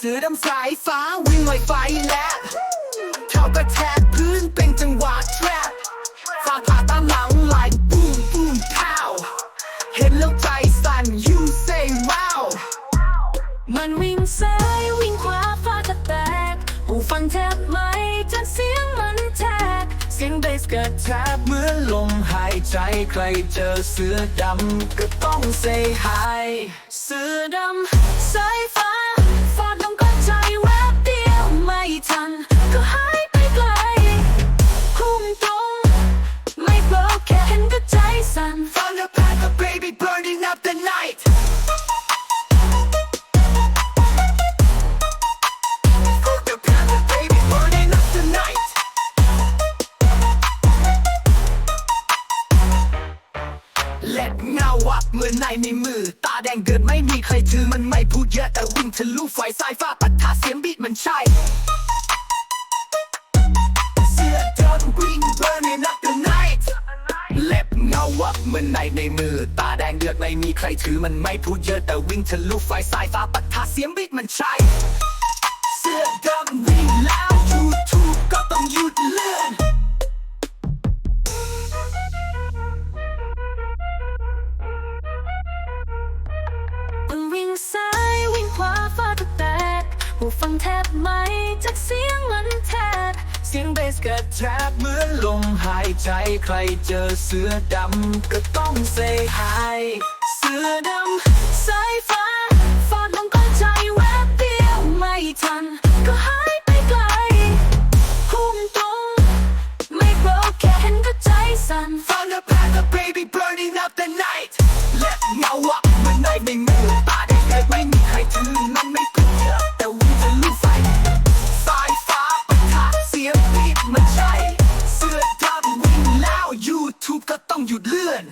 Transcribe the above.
เสือดำสายฟ้าวิ่งลอยไฟและเท้ากระแทกพื้นเป็นจังหวะแทรปฟ้าผ่าตามหลังไหลบูมบูมข้าเห็นแล้วใจสั่น you say wow มันวิ่งซ้ายวิ่งขวาฟ้าจะแตกหูฟังแทบไหมจากเสียงมันแทกเสียงเบสกระแทกเหมือนลมหายใจใครเจอเสือดำก็ต้อง say hi เสือดำสาย the night เล็ดเงาวับเหมือนในในมือ ตาแดงเดือดไม่มีใครถือมันไม่พูดเยอะแต่วิ่งทะลุไฟสายฟ้าปัดทาเสียงบีทมันใช่ เหมือนในในมือ ตาแดงเดือดไม่มีใครถือมันไม่พูดเยอะแต่วิ่งทะลุไฟสายฟ้าปัทาเสียงบีทมันใช่ เสื้อดำวิ่งแล้วยูทูบก็ต้องหยุดเลื่อนวิ่งซ้ายวิ่งขวาฟ้าจะแตกหูฟังแทบไหมจากเสียง เสียงเบสกระแทกเหมือนลมหายใจใครเจอเสือดำก็ต้องเซหายเสือดำ หยุดเลื่อน